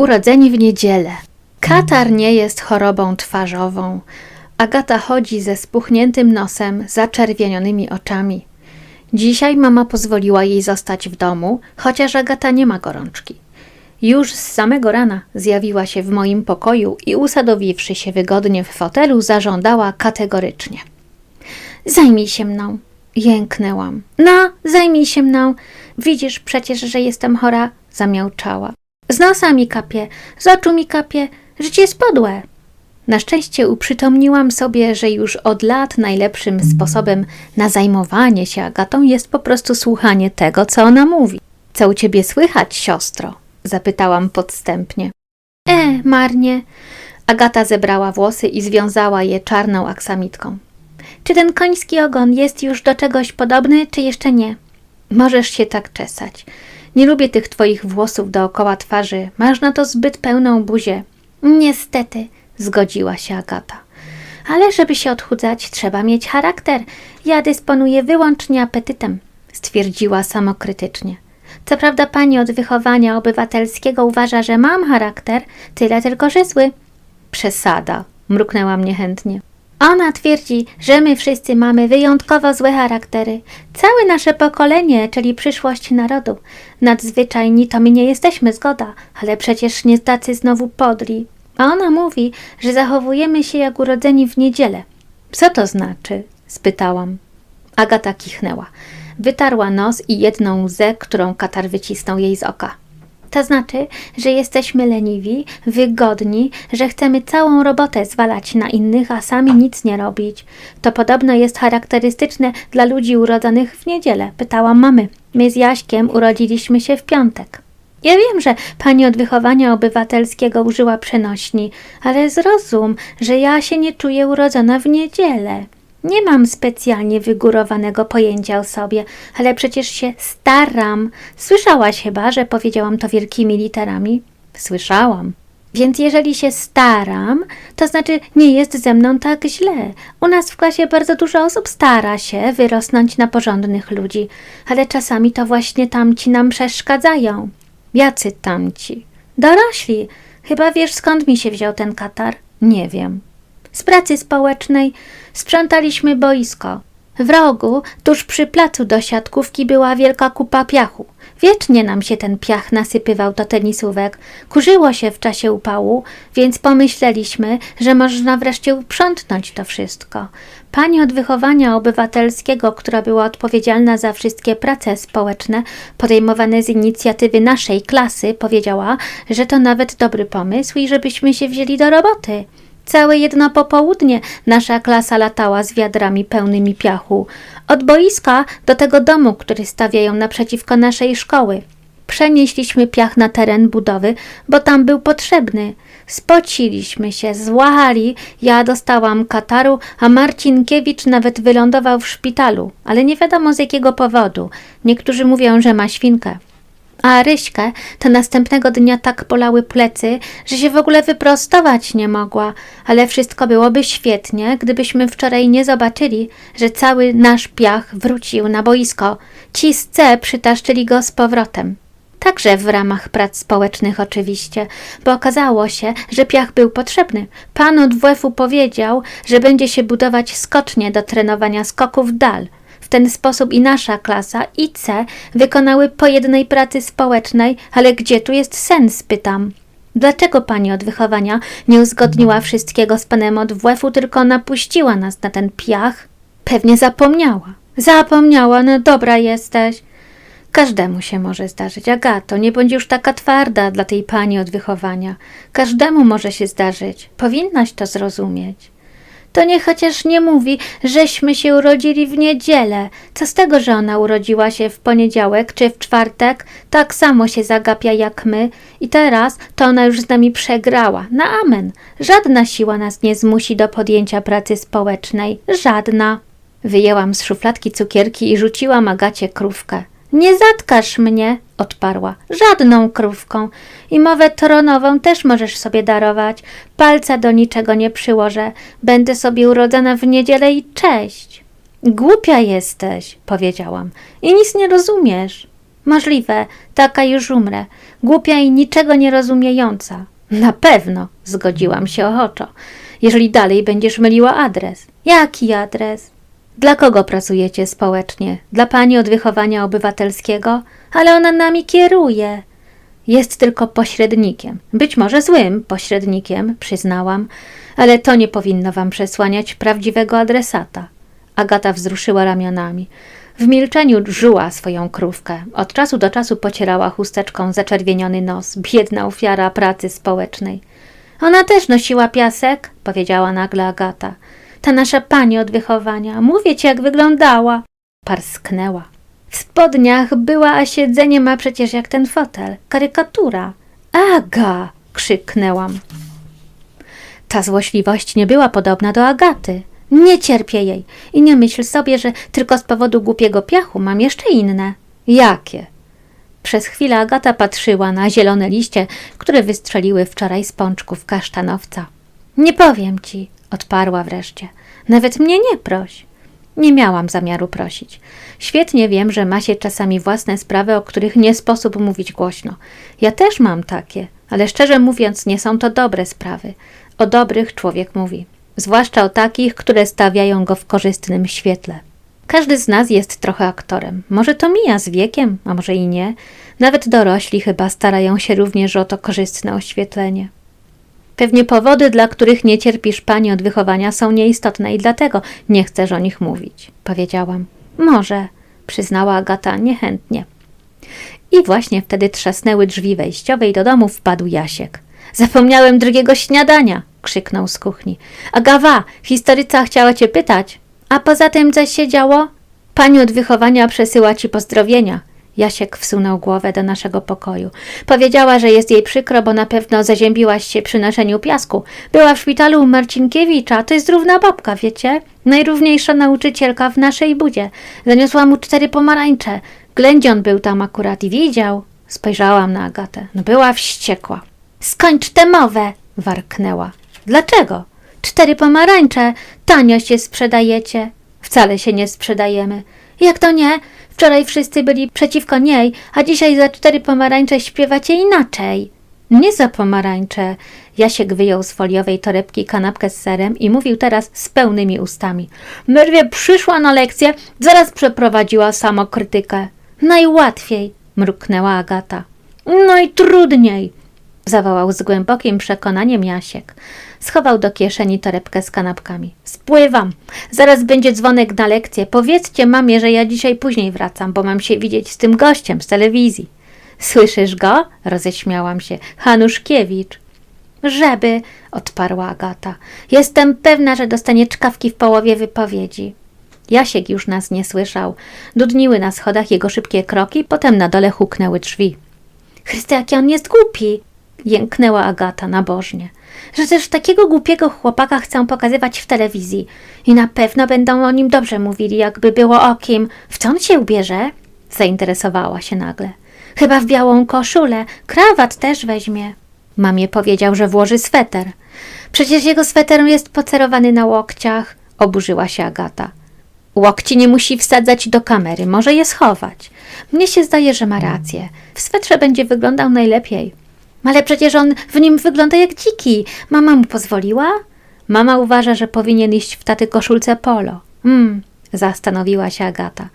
Urodzeni w niedzielę. Katar nie jest chorobą twarzową. Agata chodzi ze spuchniętym nosem, zaczerwienionymi oczami. Dzisiaj mama pozwoliła jej zostać w domu, chociaż Agata nie ma gorączki. Już z samego rana zjawiła się w moim pokoju i usadowiwszy się wygodnie w fotelu, zażądała kategorycznie. Zajmij się mną. Jęknęłam. No, zajmij się mną. Widzisz przecież, że jestem chora, zamiałczała. Z nosa mi kapie, z oczu mi kapie, życie jest podłe. Na szczęście uprzytomniłam sobie, że już od lat najlepszym sposobem na zajmowanie się Agatą jest po prostu słuchanie tego, co ona mówi. Co u ciebie słychać, siostro? zapytałam podstępnie. E, marnie. Agata zebrała włosy i związała je czarną aksamitką. Czy ten koński ogon jest już do czegoś podobny, czy jeszcze nie? Możesz się tak czesać. Nie lubię tych twoich włosów dookoła twarzy. Masz na to zbyt pełną buzię. Niestety, zgodziła się Agata. Ale żeby się odchudzać, trzeba mieć charakter. Ja dysponuję wyłącznie apetytem, stwierdziła samokrytycznie. Co prawda pani od wychowania obywatelskiego uważa, że mam charakter, tyle tylko, że zły. Przesada, mruknęłam niechętnie. Ona twierdzi, że my wszyscy mamy wyjątkowo złe charaktery. Całe nasze pokolenie, czyli przyszłość narodu. Nadzwyczajni to my nie jesteśmy, zgoda, ale przecież nie tacy znowu podli. A ona mówi, że zachowujemy się jak urodzeni w niedzielę. Co to znaczy? spytałam. Agata kichnęła. Wytarła nos i jedną łzę, którą katar wycisnął jej z oka. To znaczy, że jesteśmy leniwi, wygodni, że chcemy całą robotę zwalać na innych, a sami nic nie robić. To podobno jest charakterystyczne dla ludzi urodzonych w niedzielę, pytałam mamy. My z Jaśkiem urodziliśmy się w piątek. Ja wiem, że pani od wychowania obywatelskiego użyła przenośni, ale zrozum, że ja się nie czuję urodzona w niedzielę. Nie mam specjalnie wygórowanego pojęcia o sobie, ale przecież się staram. Słyszałaś chyba, że powiedziałam to wielkimi literami? Słyszałam. Więc jeżeli się staram, to znaczy nie jest ze mną tak źle. U nas w klasie bardzo dużo osób stara się wyrosnąć na porządnych ludzi, ale czasami to właśnie tamci nam przeszkadzają. Jacy tamci? Dorośli. Chyba wiesz skąd mi się wziął ten katar? Nie wiem. Z pracy społecznej sprzątaliśmy boisko. W rogu, tuż przy placu do siatkówki, była wielka kupa piachu. Wiecznie nam się ten piach nasypywał do tenisówek. Kurzyło się w czasie upału, więc pomyśleliśmy, że można wreszcie uprzątnąć to wszystko. Pani od wychowania obywatelskiego, która była odpowiedzialna za wszystkie prace społeczne podejmowane z inicjatywy naszej klasy, powiedziała, że to nawet dobry pomysł i żebyśmy się wzięli do roboty. Całe jedno popołudnie nasza klasa latała z wiadrami pełnymi piachu. Od boiska do tego domu, który stawiają naprzeciwko naszej szkoły. Przenieśliśmy piach na teren budowy, bo tam był potrzebny. Spociliśmy się, złachali, ja dostałam kataru, a Marcinkiewicz nawet wylądował w szpitalu, ale nie wiadomo z jakiego powodu. Niektórzy mówią, że ma świnkę. A Ryśkę to następnego dnia tak bolały plecy, że się w ogóle wyprostować nie mogła, ale wszystko byłoby świetnie, gdybyśmy wczoraj nie zobaczyli, że cały nasz piach wrócił na boisko. Ci z C przytaszczyli go z powrotem. Także w ramach prac społecznych oczywiście, bo okazało się, że piach był potrzebny. Pan od WF-u powiedział, że będzie się budować skocznie do trenowania skoków dal – ten sposób i nasza klasa, i C wykonały po jednej pracy społecznej, ale gdzie tu jest sens, pytam. Dlaczego pani od wychowania nie uzgodniła wszystkiego z panem od WF-u, tylko napuściła nas na ten piach? Pewnie zapomniała. Zapomniała, no dobra jesteś. Każdemu się może zdarzyć. Agato, nie bądź już taka twarda dla tej pani od wychowania. Każdemu może się zdarzyć. Powinnaś to zrozumieć to nie chociaż nie mówi, żeśmy się urodzili w niedzielę. Co z tego, że ona urodziła się w poniedziałek czy w czwartek? Tak samo się zagapia jak my. I teraz to ona już z nami przegrała. Na amen. Żadna siła nas nie zmusi do podjęcia pracy społecznej. Żadna. Wyjęłam z szufladki cukierki i rzuciłam Agacie krówkę. Nie zatkasz mnie, odparła. Żadną krówką. I mowę tronową też możesz sobie darować. Palca do niczego nie przyłożę. Będę sobie urodzona w niedzielę i cześć. Głupia jesteś, powiedziałam. I nic nie rozumiesz. Możliwe, taka już umrę. głupia i niczego nie rozumiejąca. Na pewno, zgodziłam się ochoczo, jeżeli dalej będziesz myliła adres. Jaki adres? Dla kogo pracujecie społecznie? Dla pani od wychowania obywatelskiego? Ale ona nami kieruje. Jest tylko pośrednikiem. Być może złym pośrednikiem, przyznałam, ale to nie powinno wam przesłaniać prawdziwego adresata. Agata wzruszyła ramionami. W milczeniu żuła swoją krówkę. Od czasu do czasu pocierała chusteczką zaczerwieniony nos, biedna ofiara pracy społecznej. Ona też nosiła piasek, powiedziała nagle Agata. Ta nasza pani od wychowania. Mówię ci, jak wyglądała. Parsknęła. W spodniach była, a siedzenie ma przecież jak ten fotel. Karykatura. Aga! krzyknęłam. Ta złośliwość nie była podobna do Agaty. Nie cierpię jej i nie myśl sobie, że tylko z powodu głupiego piachu mam jeszcze inne. Jakie? Przez chwilę Agata patrzyła na zielone liście, które wystrzeliły wczoraj z pączków kasztanowca. Nie powiem ci, odparła wreszcie. Nawet mnie nie proś. Nie miałam zamiaru prosić. Świetnie wiem, że ma się czasami własne sprawy, o których nie sposób mówić głośno. Ja też mam takie, ale szczerze mówiąc, nie są to dobre sprawy. O dobrych człowiek mówi, zwłaszcza o takich, które stawiają go w korzystnym świetle. Każdy z nas jest trochę aktorem. Może to mija z wiekiem, a może i nie. Nawet dorośli chyba starają się również o to korzystne oświetlenie. Pewnie powody, dla których nie cierpisz pani od wychowania, są nieistotne i dlatego nie chcesz o nich mówić, powiedziałam. Może, przyznała Agata niechętnie. I właśnie wtedy trzasnęły drzwi wejściowe i do domu wpadł Jasiek. Zapomniałem drugiego śniadania, krzyknął z kuchni. Agawa, historyca chciała cię pytać. A poza tym coś się działo? Pani od wychowania przesyła ci pozdrowienia. Jasiek wsunął głowę do naszego pokoju. Powiedziała, że jest jej przykro, bo na pewno zaziębiłaś się przy noszeniu piasku. Była w szpitalu u Marcinkiewicza, to jest równa babka, wiecie? Najrówniejsza nauczycielka w naszej budzie. Zaniosła mu cztery pomarańcze. Ględzion był tam akurat i widział. Spojrzałam na Agatę. No była wściekła. Skończ tę mowę! warknęła. Dlaczego? Cztery pomarańcze. Tanio się sprzedajecie. Wcale się nie sprzedajemy. Jak to nie? Wczoraj wszyscy byli przeciwko niej, a dzisiaj za cztery pomarańcze śpiewacie inaczej. Nie za pomarańcze. Jasiek wyjął z foliowej torebki kanapkę z serem i mówił teraz z pełnymi ustami. Merwie przyszła na lekcję, zaraz przeprowadziła samokrytykę. Najłatwiej, mruknęła Agata. Najtrudniej, zawołał z głębokim przekonaniem Jasiek. Schował do kieszeni torebkę z kanapkami. Spływam. Zaraz będzie dzwonek na lekcję. Powiedzcie mamie, że ja dzisiaj później wracam, bo mam się widzieć z tym gościem z telewizji. Słyszysz go? Roześmiałam się. Hanuszkiewicz. Żeby, odparła Agata. Jestem pewna, że dostanie czkawki w połowie wypowiedzi. Jasiek już nas nie słyszał. Dudniły na schodach jego szybkie kroki, potem na dole huknęły drzwi. Chryste, jaki on jest głupi! Jęknęła Agata nabożnie. Że też takiego głupiego chłopaka chcą pokazywać w telewizji. I na pewno będą o nim dobrze mówili, jakby było o kim. W co on się ubierze? Zainteresowała się nagle. Chyba w białą koszulę. Krawat też weźmie. Mamie powiedział, że włoży sweter. Przecież jego sweter jest pocerowany na łokciach. Oburzyła się Agata. Łokci nie musi wsadzać do kamery, może je schować. Mnie się zdaje, że ma rację. W swetrze będzie wyglądał najlepiej. Ale przecież on w nim wygląda jak dziki. Mama mu pozwoliła? Mama uważa, że powinien iść w taty koszulce polo. Hmm, zastanowiła się Agata.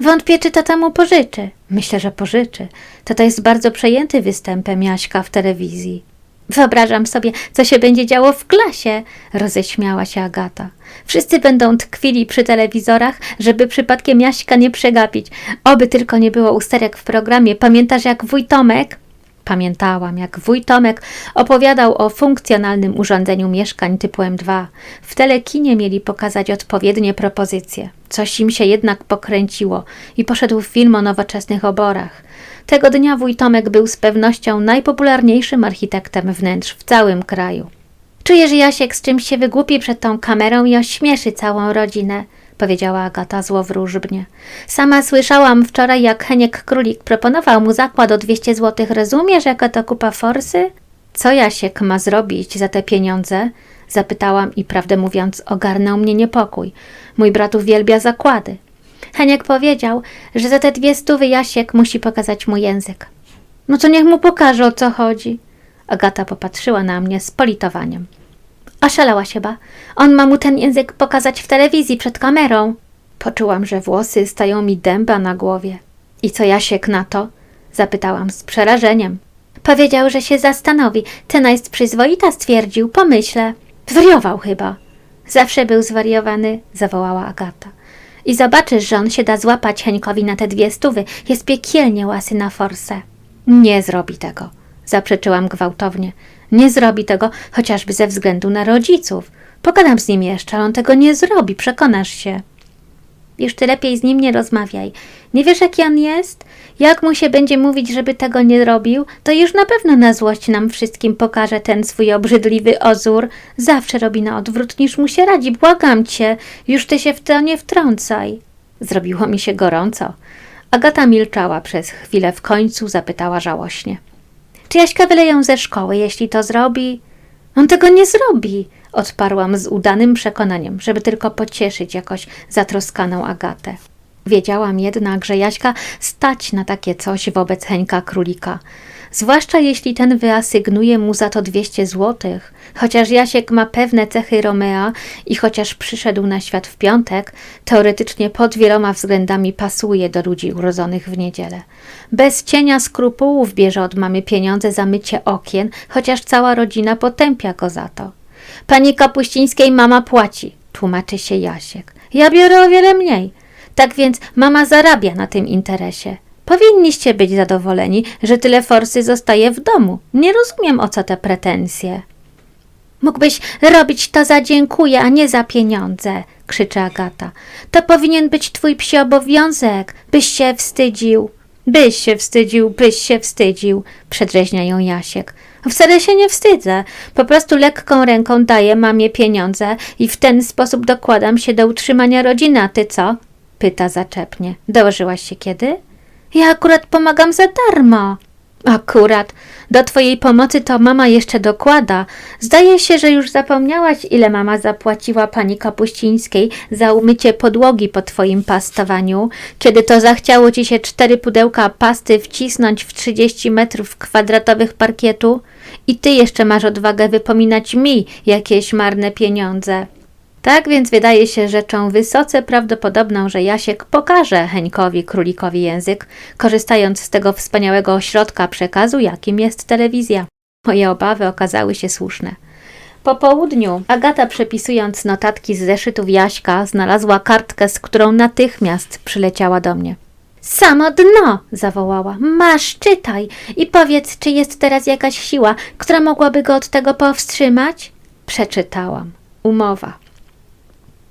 Wątpię, czy tata mu pożyczy. Myślę, że pożyczy. Tata jest bardzo przejęty występem Jaśka w telewizji. Wyobrażam sobie, co się będzie działo w klasie, roześmiała się Agata. Wszyscy będą tkwili przy telewizorach, żeby przypadkiem Jaśka nie przegapić. Oby tylko nie było usterek w programie. Pamiętasz, jak wuj Tomek Pamiętałam, jak wuj Tomek opowiadał o funkcjonalnym urządzeniu mieszkań typu M2. W telekinie mieli pokazać odpowiednie propozycje. Coś im się jednak pokręciło i poszedł film o nowoczesnych oborach. Tego dnia wuj Tomek był z pewnością najpopularniejszym architektem wnętrz w całym kraju. Czuję, że Jasiek z czymś się wygłupi przed tą kamerą i ośmieszy całą rodzinę powiedziała Agata złowróżbnie. Sama słyszałam wczoraj, jak Heniek Królik proponował mu zakład o 200 zł. Rozumiesz, jaka to kupa forsy? Co Jasiek ma zrobić za te pieniądze? Zapytałam i prawdę mówiąc ogarnął mnie niepokój. Mój brat uwielbia zakłady. Heniek powiedział, że za te dwie stówy Jasiek musi pokazać mu język. No to niech mu pokaże o co chodzi. Agata popatrzyła na mnie z politowaniem. Oszalałaś chyba. On ma mu ten język pokazać w telewizji przed kamerą. Poczułam, że włosy stają mi dęba na głowie. I co Jasiek na to? Zapytałam z przerażeniem. Powiedział, że się zastanowi. Tyna jest przyzwoita, stwierdził. Pomyślę. Zwariował chyba. Zawsze był zwariowany, zawołała Agata. I zobaczysz, że on się da złapać Henkowi na te dwie stówy. Jest piekielnie łasy na forsę. Nie zrobi tego, zaprzeczyłam gwałtownie. Nie zrobi tego chociażby ze względu na rodziców. Pogadam z nim jeszcze, ale on tego nie zrobi, przekonasz się. Już ty lepiej z nim nie rozmawiaj. Nie wiesz, jaki on jest? Jak mu się będzie mówić, żeby tego nie robił, to już na pewno na złość nam wszystkim pokaże ten swój obrzydliwy ozór. Zawsze robi na odwrót, niż mu się radzi. Błagam cię, już ty się w to nie wtrącaj. Zrobiło mi się gorąco. Agata milczała przez chwilę, w końcu zapytała żałośnie. Czy Jaśka wyleją ze szkoły, jeśli to zrobi? On tego nie zrobi, odparłam z udanym przekonaniem, żeby tylko pocieszyć jakoś zatroskaną Agatę. Wiedziałam jednak, że Jaśka stać na takie coś wobec Henka Królika. Zwłaszcza jeśli ten wyasygnuje mu za to 200 złotych. Chociaż Jasiek ma pewne cechy Romea i chociaż przyszedł na świat w piątek, teoretycznie pod wieloma względami pasuje do ludzi urodzonych w niedzielę. Bez cienia skrupułów bierze od mamy pieniądze za mycie okien, chociaż cała rodzina potępia go za to. Pani Kapuścińskiej mama płaci, tłumaczy się Jasiek. Ja biorę o wiele mniej. Tak więc mama zarabia na tym interesie. Powinniście być zadowoleni, że tyle forsy zostaje w domu. Nie rozumiem, o co te pretensje. Mógłbyś robić to za dziękuję, a nie za pieniądze, krzyczy Agata. To powinien być twój psi obowiązek, byś się wstydził. Byś się wstydził, byś się wstydził, przedrzeźnia ją Jasiek. Wcale się nie wstydzę. Po prostu lekką ręką daję mamie pieniądze i w ten sposób dokładam się do utrzymania rodziny, a ty co? Pyta zaczepnie. Dołożyłaś się kiedy? Ja akurat pomagam za darmo. Akurat. Do twojej pomocy to mama jeszcze dokłada. Zdaje się, że już zapomniałaś, ile mama zapłaciła pani Kapuścińskiej za umycie podłogi po twoim pastowaniu, kiedy to zachciało ci się cztery pudełka pasty wcisnąć w 30 metrów kwadratowych parkietu i ty jeszcze masz odwagę wypominać mi jakieś marne pieniądze. Tak więc wydaje się rzeczą wysoce prawdopodobną, że Jasiek pokaże Heńkowi królikowi język, korzystając z tego wspaniałego ośrodka przekazu, jakim jest telewizja. Moje obawy okazały się słuszne. Po południu Agata, przepisując notatki z zeszytów Jaśka, znalazła kartkę, z którą natychmiast przyleciała do mnie. Samo dno! zawołała. Masz, czytaj i powiedz, czy jest teraz jakaś siła, która mogłaby go od tego powstrzymać? Przeczytałam. Umowa.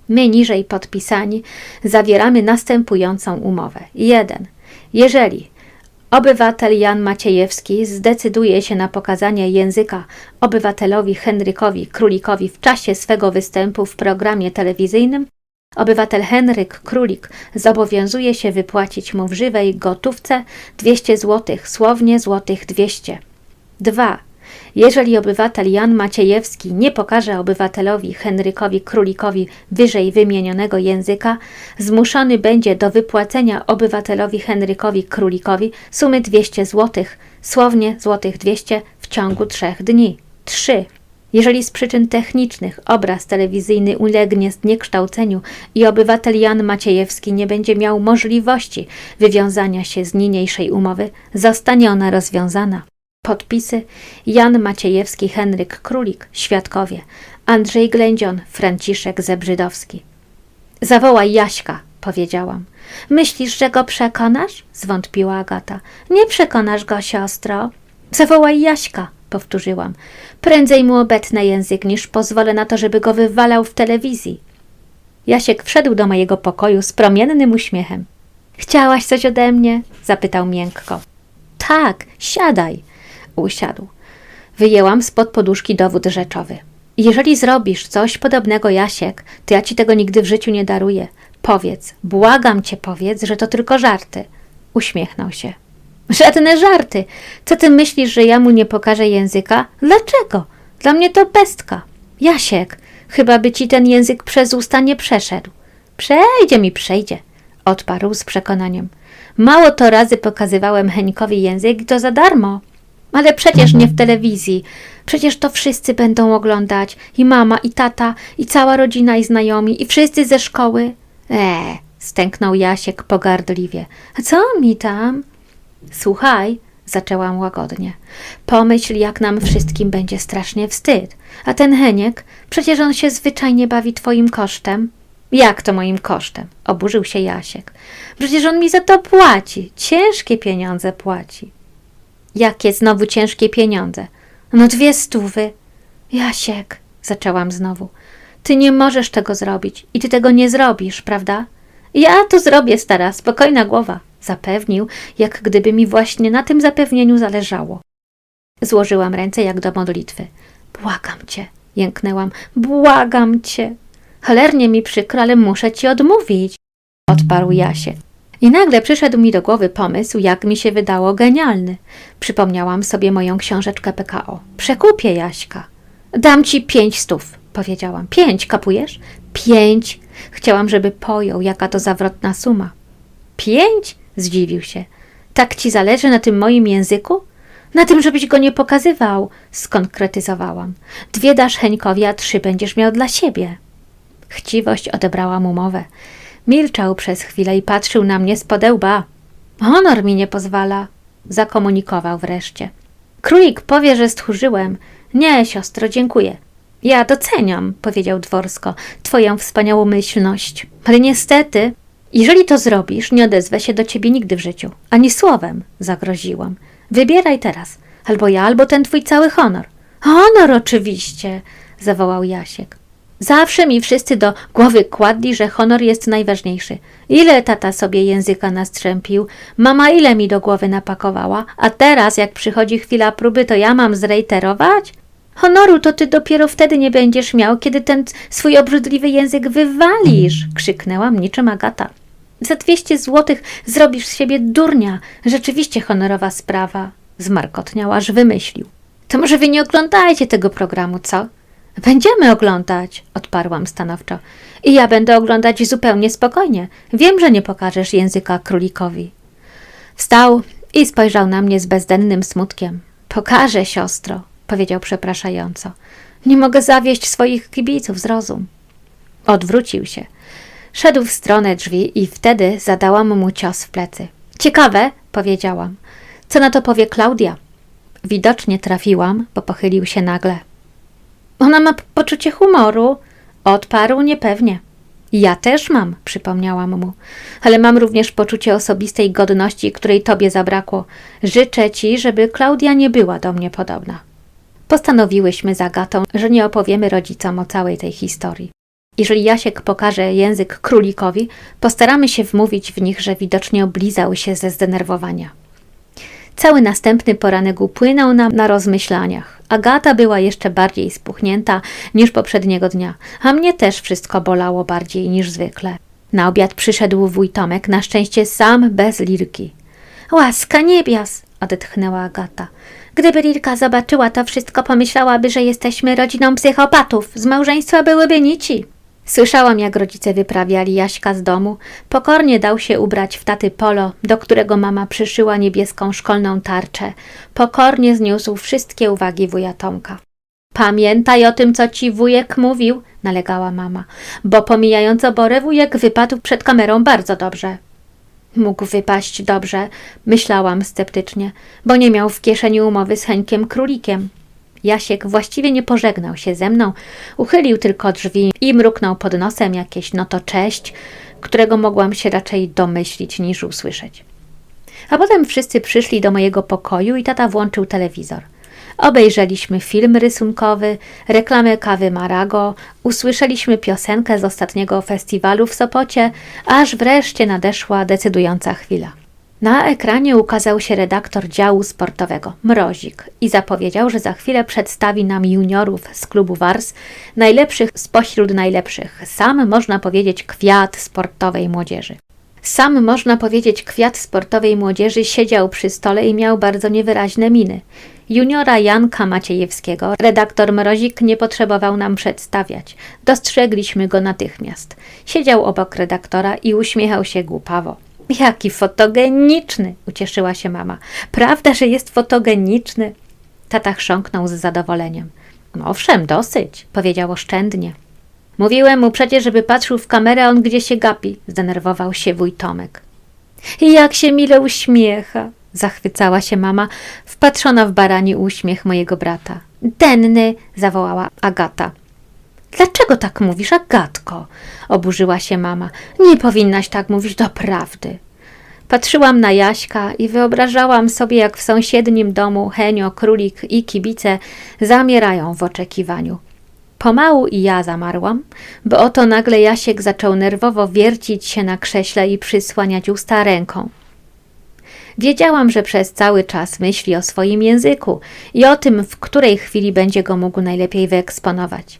My niżej podpisani zawieramy następującą umowę. 1. Jeżeli obywatel Jan Maciejewski zdecyduje się na pokazanie języka obywatelowi Henrykowi Królikowi w czasie swego występu w programie telewizyjnym, obywatel Henryk Królik zobowiązuje się wypłacić mu w żywej gotówce 200 zł, słownie złotych 200. 2. Jeżeli obywatel Jan Maciejewski nie pokaże obywatelowi Henrykowi Królikowi wyżej wymienionego języka, zmuszony będzie do wypłacenia obywatelowi Henrykowi Królikowi sumy 200 zł, słownie złotych 200 w ciągu trzech dni. 3. Jeżeli z przyczyn technicznych obraz telewizyjny ulegnie zniekształceniu i obywatel Jan Maciejewski nie będzie miał możliwości wywiązania się z niniejszej umowy, zostanie ona rozwiązana. Podpisy Jan Maciejewski, Henryk Królik, świadkowie Andrzej Ględzion, Franciszek Zebrzydowski. Zawołaj Jaśka, powiedziałam. Myślisz, że go przekonasz? zwątpiła Agata. Nie przekonasz go, siostro. Zawołaj Jaśka, powtórzyłam. Prędzej mu obetnę język, niż pozwolę na to, żeby go wywalał w telewizji. Jasiek wszedł do mojego pokoju z promiennym uśmiechem. Chciałaś coś ode mnie? zapytał miękko. Tak, siadaj. Usiadł. Wyjęłam spod poduszki dowód rzeczowy. Jeżeli zrobisz coś podobnego, Jasiek, to ja ci tego nigdy w życiu nie daruję. Powiedz, błagam cię, powiedz, że to tylko żarty. Uśmiechnął się. Żadne żarty. Co ty myślisz, że ja mu nie pokażę języka? Dlaczego? Dla mnie to pestka. Jasiek, chyba by ci ten język przez usta nie przeszedł. Przejdzie mi, przejdzie, odparł z przekonaniem. Mało to razy pokazywałem Henikowi język i to za darmo. Ale przecież nie w telewizji. Przecież to wszyscy będą oglądać. I mama, i tata, i cała rodzina, i znajomi, i wszyscy ze szkoły. Eee, stęknął Jasiek pogardliwie. A co mi tam? Słuchaj, zaczęłam łagodnie. Pomyśl, jak nam wszystkim będzie strasznie wstyd. A ten Heniek, przecież on się zwyczajnie bawi twoim kosztem. Jak to moim kosztem? Oburzył się Jasiek. Przecież on mi za to płaci. Ciężkie pieniądze płaci. Jakie znowu ciężkie pieniądze? No dwie stówy. Jasiek, zaczęłam znowu. Ty nie możesz tego zrobić i ty tego nie zrobisz, prawda? Ja to zrobię, stara, spokojna głowa, zapewnił, jak gdyby mi właśnie na tym zapewnieniu zależało. Złożyłam ręce jak do modlitwy. Błagam cię, jęknęłam, błagam cię. Cholernie mi przykro, ale muszę ci odmówić, odparł Jasiek. I nagle przyszedł mi do głowy pomysł, jak mi się wydało, genialny. Przypomniałam sobie moją książeczkę PKO. Przekupię Jaśka. Dam ci pięć stów, powiedziałam. Pięć, kapujesz? Pięć. Chciałam, żeby pojął, jaka to zawrotna suma. Pięć? Zdziwił się. Tak ci zależy na tym moim języku? Na tym, żebyś go nie pokazywał, skonkretyzowałam. Dwie dasz Henikowi, a trzy będziesz miał dla siebie. Chciwość odebrała mu mowę. Milczał przez chwilę i patrzył na mnie z podełba. Honor mi nie pozwala, zakomunikował wreszcie. Królik powie, że stchórzyłem. Nie, siostro, dziękuję. Ja doceniam, powiedział dworsko, twoją wspaniałomyślność. Ale niestety, jeżeli to zrobisz, nie odezwę się do ciebie nigdy w życiu. Ani słowem, zagroziłam. Wybieraj teraz. Albo ja, albo ten twój cały honor. Honor oczywiście, zawołał Jasiek. Zawsze mi wszyscy do głowy kładli, że honor jest najważniejszy. Ile tata sobie języka nastrzępił, mama ile mi do głowy napakowała, a teraz jak przychodzi chwila próby, to ja mam zrejterować? Honoru to ty dopiero wtedy nie będziesz miał, kiedy ten swój obrzydliwy język wywalisz, krzyknęłam niczym Agata. Za dwieście złotych zrobisz z siebie durnia. Rzeczywiście honorowa sprawa. Zmarkotniał, aż wymyślił. To może wy nie oglądajcie tego programu, co? Będziemy oglądać, odparłam stanowczo. I ja będę oglądać zupełnie spokojnie. Wiem, że nie pokażesz języka królikowi. Wstał i spojrzał na mnie z bezdennym smutkiem. Pokażę, siostro, powiedział przepraszająco. Nie mogę zawieść swoich kibiców, zrozum. Odwrócił się. Szedł w stronę drzwi i wtedy zadałam mu cios w plecy. Ciekawe, powiedziałam. Co na to powie Klaudia? Widocznie trafiłam, bo pochylił się nagle. Ona ma poczucie humoru, odparł niepewnie. Ja też mam, przypomniałam mu, ale mam również poczucie osobistej godności, której tobie zabrakło. Życzę ci, żeby Klaudia nie była do mnie podobna. Postanowiłyśmy z Agatą, że nie opowiemy rodzicom o całej tej historii. Jeżeli Jasiek pokaże język królikowi, postaramy się wmówić w nich, że widocznie oblizał się ze zdenerwowania. Cały następny poranek upłynął nam na rozmyślaniach. Agata była jeszcze bardziej spuchnięta niż poprzedniego dnia, a mnie też wszystko bolało bardziej niż zwykle. Na obiad przyszedł wuj Tomek, na szczęście sam, bez Lirki. Łaska niebios, odetchnęła Agata. Gdyby Lirka zobaczyła to wszystko, pomyślałaby, że jesteśmy rodziną psychopatów. Z małżeństwa byłyby nici. Słyszałam, jak rodzice wyprawiali Jaśka z domu. Pokornie dał się ubrać w taty polo, do którego mama przyszyła niebieską szkolną tarczę. Pokornie zniósł wszystkie uwagi wuja Tomka. Pamiętaj o tym, co ci wujek mówił, nalegała mama, bo pomijając oborę, wujek wypadł przed kamerą bardzo dobrze. Mógł wypaść dobrze, myślałam sceptycznie, bo nie miał w kieszeni umowy z Henkiem Królikiem. Jasiek właściwie nie pożegnał się ze mną, uchylił tylko drzwi i mruknął pod nosem jakieś no to cześć, którego mogłam się raczej domyślić niż usłyszeć. A potem wszyscy przyszli do mojego pokoju i tata włączył telewizor. Obejrzeliśmy film rysunkowy, reklamę kawy Marago, usłyszeliśmy piosenkę z ostatniego festiwalu w Sopocie, aż wreszcie nadeszła decydująca chwila. Na ekranie ukazał się redaktor działu sportowego, Mrozik, i zapowiedział, że za chwilę przedstawi nam juniorów z klubu Wars, najlepszych spośród najlepszych. Sam można powiedzieć kwiat sportowej młodzieży. Sam można powiedzieć kwiat sportowej młodzieży siedział przy stole i miał bardzo niewyraźne miny. Juniora Janka Maciejewskiego redaktor Mrozik nie potrzebował nam przedstawiać. Dostrzegliśmy go natychmiast. Siedział obok redaktora i uśmiechał się głupawo. Jaki fotogeniczny, ucieszyła się mama. Prawda, że jest fotogeniczny? Tata chrząknął z zadowoleniem. Owszem, dosyć, powiedział oszczędnie. Mówiłem mu przecież, żeby patrzył w kamerę, a on gdzie się gapi, zdenerwował się wuj Tomek. Jak się mile uśmiecha, zachwycała się mama, wpatrzona w barani uśmiech mojego brata. Denny, zawołała Agata. Dlaczego tak mówisz, Agatko? Oburzyła się mama. Nie powinnaś tak mówić, doprawdy. Patrzyłam na Jaśka i wyobrażałam sobie, jak w sąsiednim domu Henio, królik i kibice zamierają w oczekiwaniu. Pomału i ja zamarłam, bo oto nagle Jasiek zaczął nerwowo wiercić się na krześle i przysłaniać usta ręką. Wiedziałam, że przez cały czas myśli o swoim języku i o tym, w której chwili będzie go mógł najlepiej wyeksponować.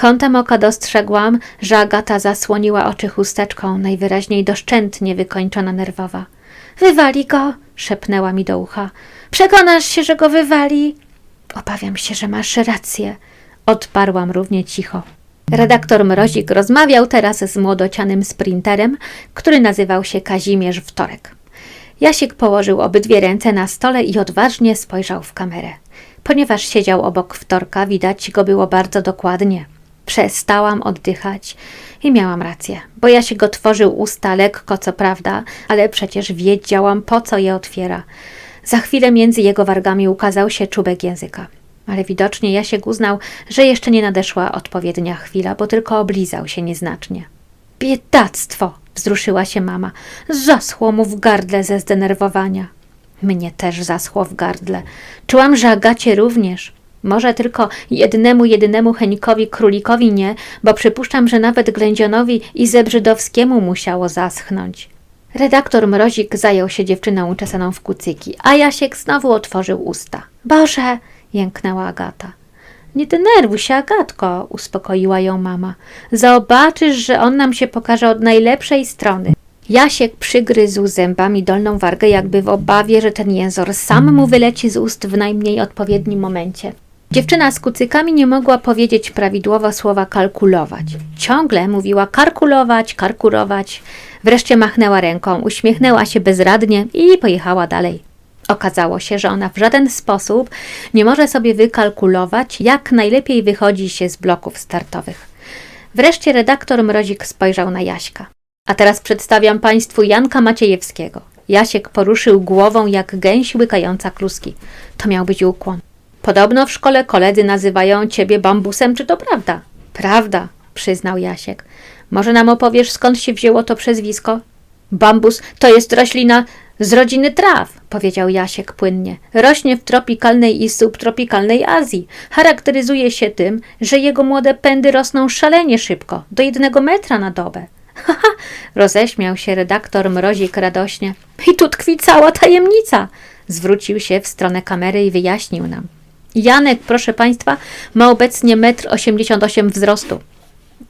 Kątem oka dostrzegłam, że Agata zasłoniła oczy chusteczką, najwyraźniej doszczętnie wykończona nerwowa. Wywali go, szepnęła mi do ucha. Przekonasz się, że go wywali? Obawiam się, że masz rację, odparłam równie cicho. Redaktor Mrozik rozmawiał teraz z młodocianym sprinterem, który nazywał się Kazimierz Wtorek. Jasiek położył obydwie ręce na stole i odważnie spojrzał w kamerę. Ponieważ siedział obok wtorka, widać go było bardzo dokładnie. Przestałam oddychać i miałam rację, bo Jasiek otworzył usta lekko, co prawda, ale przecież wiedziałam, po co je otwiera. Za chwilę między jego wargami ukazał się czubek języka. Ale widocznie Jasiek uznał, że jeszcze nie nadeszła odpowiednia chwila, bo tylko oblizał się nieznacznie. Biedactwo! wzruszyła się mama. Zaschło mu w gardle ze zdenerwowania. Mnie też zaschło w gardle. Czułam, że Agacie również. Może tylko jednemu, jedynemu Henikowi królikowi nie, bo przypuszczam, że nawet Ględzionowi i Zebrzydowskiemu musiało zaschnąć. Redaktor Mrozik zajął się dziewczyną uczesaną w kucyki, a Jasiek znowu otworzył usta. Boże! jęknęła Agata. Nie denerwuj się, Agatko, uspokoiła ją mama. Zobaczysz, że on nam się pokaże od najlepszej strony. Jasiek przygryzł zębami dolną wargę, jakby w obawie, że ten jęzor sam mu wyleci z ust w najmniej odpowiednim momencie. Dziewczyna z kucykami nie mogła powiedzieć prawidłowo słowa kalkulować. Ciągle mówiła karkulować, karkurować. Wreszcie machnęła ręką, uśmiechnęła się bezradnie i pojechała dalej. Okazało się, że ona w żaden sposób nie może sobie wykalkulować, jak najlepiej wychodzi się z bloków startowych. Wreszcie redaktor Mrozik spojrzał na Jaśka. A teraz przedstawiam Państwu Janka Maciejewskiego. Jasiek poruszył głową jak gęś łykająca kluski. To miał być ukłon. Podobno w szkole koledzy nazywają ciebie bambusem, czy to prawda? Prawda, przyznał Jasiek. Może nam opowiesz, skąd się wzięło to przezwisko? Bambus to jest roślina z rodziny traw, powiedział Jasiek płynnie. Rośnie w tropikalnej i subtropikalnej Azji. Charakteryzuje się tym, że jego młode pędy rosną szalenie szybko, do jednego metra na dobę. Haha, roześmiał się redaktor Mrozik radośnie. I tu tkwi cała tajemnica. Zwrócił się w stronę kamery i wyjaśnił nam. Janek, proszę państwa, ma obecnie metr osiemdziesiąt osiem wzrostu.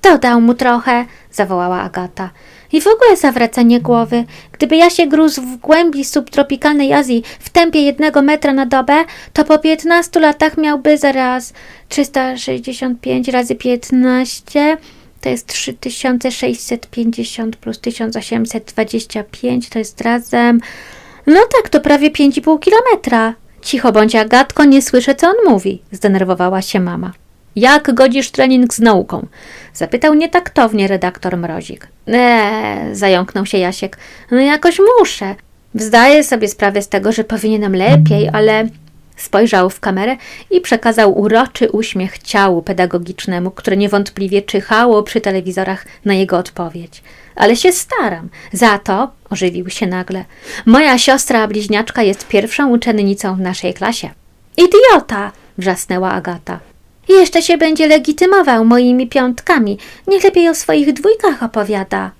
Dodał mu trochę, zawołała Agata. I w ogóle zawracanie głowy. Gdyby ja się grózł w głębi subtropikalnej Azji w tempie jednego metra na dobę, to po 15 latach miałby zaraz 365 razy 15, to jest 3650 plus 1825, to jest razem... No tak, to prawie 5,5 kilometra. Cicho bądź Agatko, nie słyszę, co on mówi, zdenerwowała się mama. Jak godzisz trening z nauką? Zapytał nietaktownie redaktor Mrozik. Eee, zająknął się Jasiek. No jakoś muszę. Zdaję sobie sprawę z tego, że powinienem lepiej, ale... Spojrzał w kamerę i przekazał uroczy uśmiech ciału pedagogicznemu, które niewątpliwie czyhało przy telewizorach na jego odpowiedź. Ale się staram. Za to, ożywił się nagle, moja siostra bliźniaczka jest pierwszą uczennicą w naszej klasie. Idiota! wrzasnęła Agata. Jeszcze się będzie legitymował moimi piątkami. Niech lepiej o swoich dwójkach opowiada.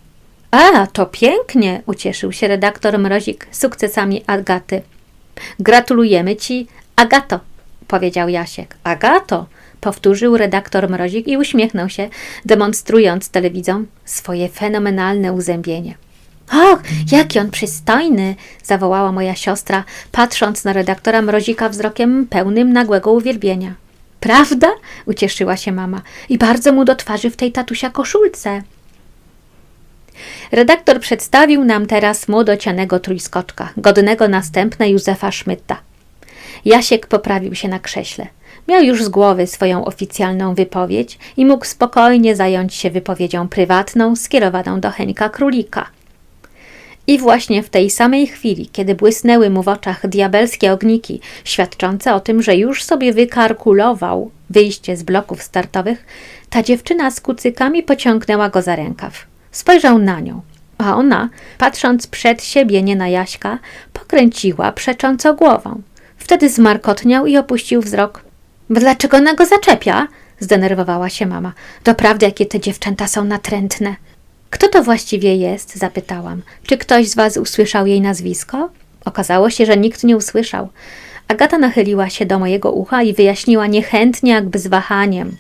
A, to pięknie, ucieszył się redaktor Mrozik sukcesami Agaty. Gratulujemy ci, Agato, powiedział Jasiek. Agato, powtórzył redaktor Mrozik i uśmiechnął się, demonstrując telewidzom swoje fenomenalne uzębienie. Och, jaki on przystojny! zawołała moja siostra, patrząc na redaktora Mrozika wzrokiem pełnym nagłego uwielbienia. Prawda? ucieszyła się mama. I bardzo mu do twarzy w tej tatusia koszulce. Redaktor przedstawił nam teraz młodocianego trójskoczka, godnego następna Józefa Szmytta. Jasiek poprawił się na krześle. Miał już z głowy swoją oficjalną wypowiedź i mógł spokojnie zająć się wypowiedzią prywatną skierowaną do Henka Królika. I właśnie w tej samej chwili, kiedy błysnęły mu w oczach diabelskie ogniki, świadczące o tym, że już sobie wykalkulował wyjście z bloków startowych, ta dziewczyna z kucykami pociągnęła go za rękaw. Spojrzał na nią, a ona, patrząc przed siebie, nie na Jaśka, pokręciła przecząco głową. Wtedy zmarkotniał i opuścił wzrok. Dlaczego ona go zaczepia? Zdenerwowała się mama. Doprawdy, jakie te dziewczęta są natrętne. Kto to właściwie jest? zapytałam. Czy ktoś z was usłyszał jej nazwisko? Okazało się, że nikt nie usłyszał. Agata nachyliła się do mojego ucha i wyjaśniła niechętnie, jakby z wahaniem.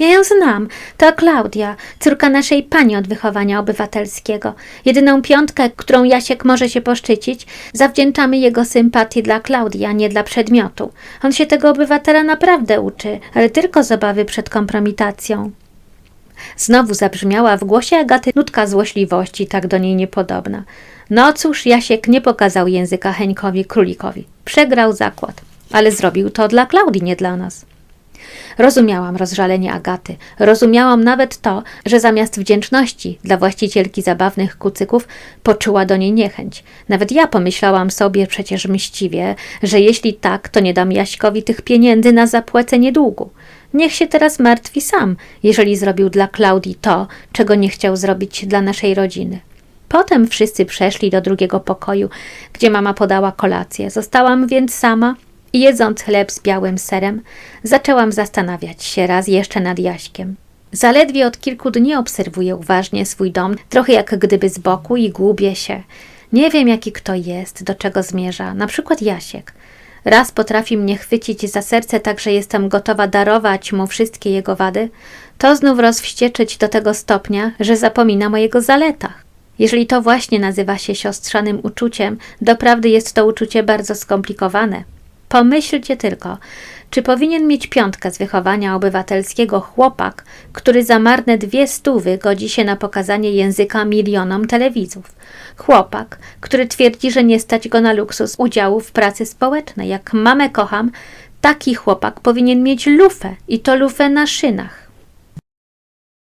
Ja ją znam. To Klaudia, córka naszej pani od wychowania obywatelskiego. Jedyną piątkę, którą Jasiek może się poszczycić, zawdzięczamy jego sympatii dla Klaudii, a nie dla przedmiotu. On się tego obywatela naprawdę uczy, ale tylko z obawy przed kompromitacją. Znowu zabrzmiała w głosie Agaty nutka złośliwości, tak do niej niepodobna. No cóż, Jasiek nie pokazał języka Heńkowi królikowi. Przegrał zakład, ale zrobił to dla Klaudii, nie dla nas. Rozumiałam rozżalenie Agaty. Rozumiałam nawet to, że zamiast wdzięczności dla właścicielki zabawnych kucyków poczuła do niej niechęć. Nawet ja pomyślałam sobie przecież mściwie, że jeśli tak, to nie dam Jaśkowi tych pieniędzy na zapłacenie długu. Niech się teraz martwi sam, jeżeli zrobił dla Klaudii to, czego nie chciał zrobić dla naszej rodziny. Potem wszyscy przeszli do drugiego pokoju, gdzie mama podała kolację. Zostałam więc sama jedząc chleb z białym serem, zaczęłam zastanawiać się raz jeszcze nad Jaśkiem. Zaledwie od kilku dni obserwuję uważnie swój dom, trochę jak gdyby z boku i gubię się. Nie wiem, jaki kto jest, do czego zmierza, na przykład Jasiek. Raz potrafi mnie chwycić za serce tak, że jestem gotowa darować mu wszystkie jego wady, to znów rozwścieczyć do tego stopnia, że zapomina o jego zaletach. Jeżeli to właśnie nazywa się siostrzanym uczuciem, doprawdy jest to uczucie bardzo skomplikowane. Pomyślcie tylko, czy powinien mieć piątkę z wychowania obywatelskiego chłopak, który za marne dwie stówy godzi się na pokazanie języka milionom telewizów? Chłopak, który twierdzi, że nie stać go na luksus udziału w pracy społecznej. Jak mamę kocham, taki chłopak powinien mieć lufę i to lufę na szynach.